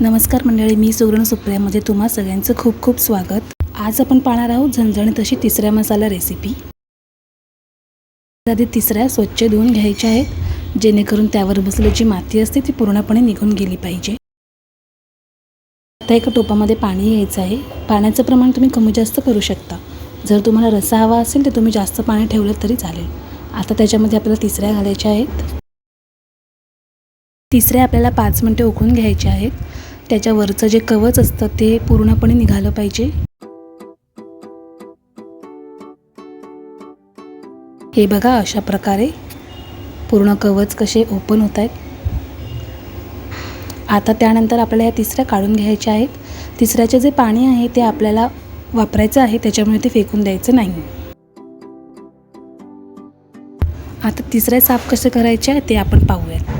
नमस्कार मंडळी मी सुवर्ण सुप्रियामध्ये तुम्हा सगळ्यांचं खूप खूप स्वागत. आज आपण पाहणार आहोत झणझणीत अशी तिसऱ्या मसाला रेसिपी आधी तिसऱ्या स्वच्छ धुवून घ्यायच्या आहेत जेणेकरून त्यावर बसलेली जी माती असते ती पूर्णपणे निघून गेली पाहिजे. आता एका टोपामध्ये पाणी घ्यायचं आहे. पाण्याचं प्रमाण तुम्ही कमी जास्त करू शकता. जर तुम्हाला रसा हवा असेल तर तुम्ही जास्त पाणी ठेवलं तरी चालेल. आता त्याच्यामध्ये आपल्याला तिसऱ्या घालायच्या आहेत. तिसऱ्या आपल्याला पाच मिनटे उकळून घ्यायच्या आहेत. त्याच्यावरचं जे कवच असतं ते पूर्णपणे निघालं पाहिजे. हे बघा अशा प्रकारे पूर्ण कवच कसे ओपन होत आहेत. आता त्यानंतर आपल्याला या तिसऱ्या काढून घ्यायच्या आहेत. तिसऱ्याचे जे पाणी आहे ते आपल्याला वापरायचं आहे त्याच्यामुळे ते फेकून द्यायचं नाही. आता तिसऱ्या साफ कसं करायचे आहे ते आपण पाहूयात.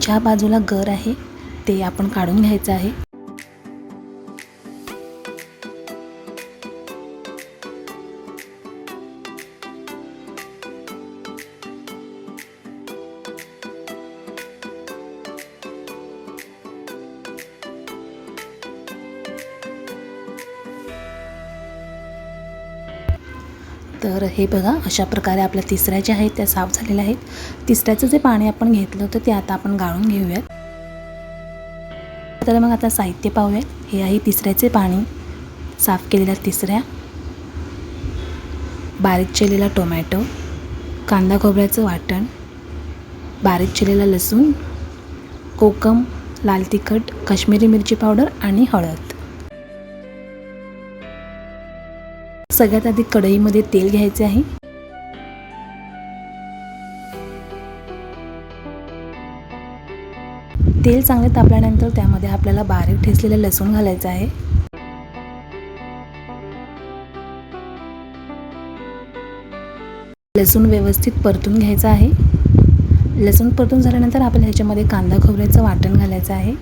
ज्या बाजूला गर आहे ते आपण काढून घ्यायचं आहे. तर हे बघा अशा प्रकारे आपल्या तिसऱ्या ज्या आहेत त्या साफ झालेल्या आहेत. तिसऱ्याचं जे पाणी आपण घेतलं होतं ते आता आपण गाळून घेऊयात. तर मग आता साहित्य पाहूयात. हे आहे तिसऱ्याचे पाणी. साफ केलेल्या तिसऱ्या. बारीक चिरलेला टोमॅटो. कांदा खोबऱ्याचं वाटण. बारीक चिरलेला लसूण. कोकम लाल तिखट काश्मीरी मिरची पावडर आणि हळद. सगळ्यात आधी कढईमध्ये तेल घ्यायचे आहे. तेल चांगले तापल्यानंतर त्यामध्ये आपल्याला बारीक ठेचलेलं लसूण घालायचं आहे. लसूण व्यवस्थित परतून घ्यायचं आहे. लसूण परतून झाल्यानंतर आपल्याला ह्याच्यामध्ये कांदा खोबऱ्याचं वाटण घालायचं आहे.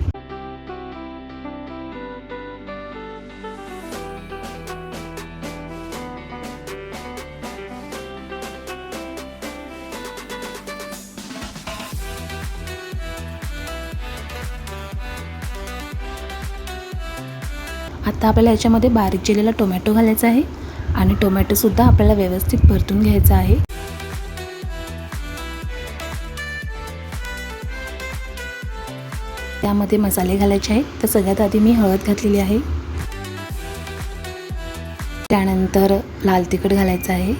आता आपल्याला याच्यामध्ये बारीक चिरलेला टोमॅटो घालायचा आहे आणि टोमॅटोसुद्धा आपल्याला व्यवस्थित परतून घ्यायचा आहे. त्यामध्ये मसाले घालायचे आहेत. तर सगळ्यात आधी मी हळद घातलेली आहे. त्यानंतर लाल तिखट घालायचं आहे.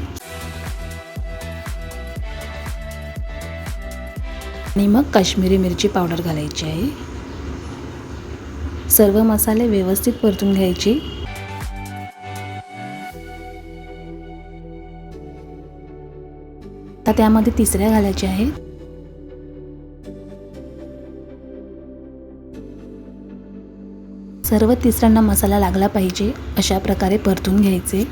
आणि मग काश्मीरी मिरची पावडर घालायची आहे. सर्व मसाले व्यवस्थित परतून घ्यायचे. आता त्यामध्ये तिसऱ्या घालायच्या आहेत सर्व तिसऱ्यांना मसाला लागला पाहिजे अशा प्रकारे परतून घ्यायचे.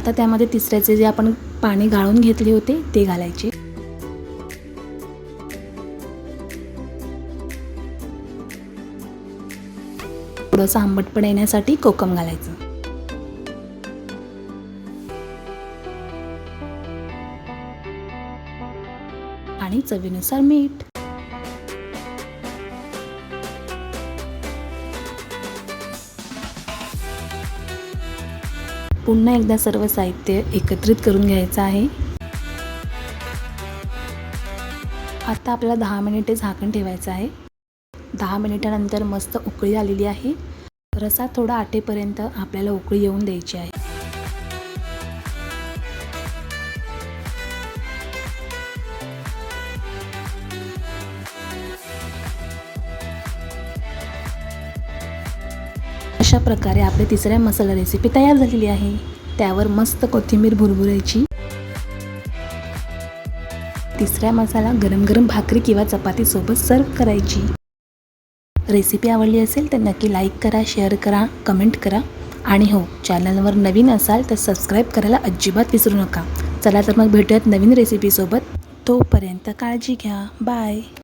आता त्यामध्ये तिसऱ्याचे जे आपण पाणी गाळून घेतले होते ते घालायचे. थोडंसं आंबटपण येण्यासाठी कोकम घालायचं. आणि चवीनुसार मीठ. पुन्हा एकदा सर्व साहित्य एकत्रित करून घ्यायचं आहे. आता आपल्याला दहा मिनिटे झाकण ठेवायचं आहे. दहा मिनिटानंतर मस्त उकळी आलेली आहे. रसा थोडा आटेपर्यंत आपल्याला उकळी येऊन द्यायची आहे. अशा प्रकारे आपली तिसऱ्या मसाला रेसिपी तयार झालेली आहे. त्यावर मस्त कोथिंबीर भुरभुरायची. तिसऱ्या मसाला गरम गरम भाकरी किंवा चपातीसोबत सर्व करायची. रेसिपी आवडली असेल तर नक्की लाईक करा शेअर करा कमेंट करा. आणि हो चॅनलवर नवीन असाल तर सबस्क्राईब करायला अजिबात विसरू नका. चला तर मग भेटूयात नवीन रेसिपीसोबत तोपर्यंत काळजी घ्या. बाय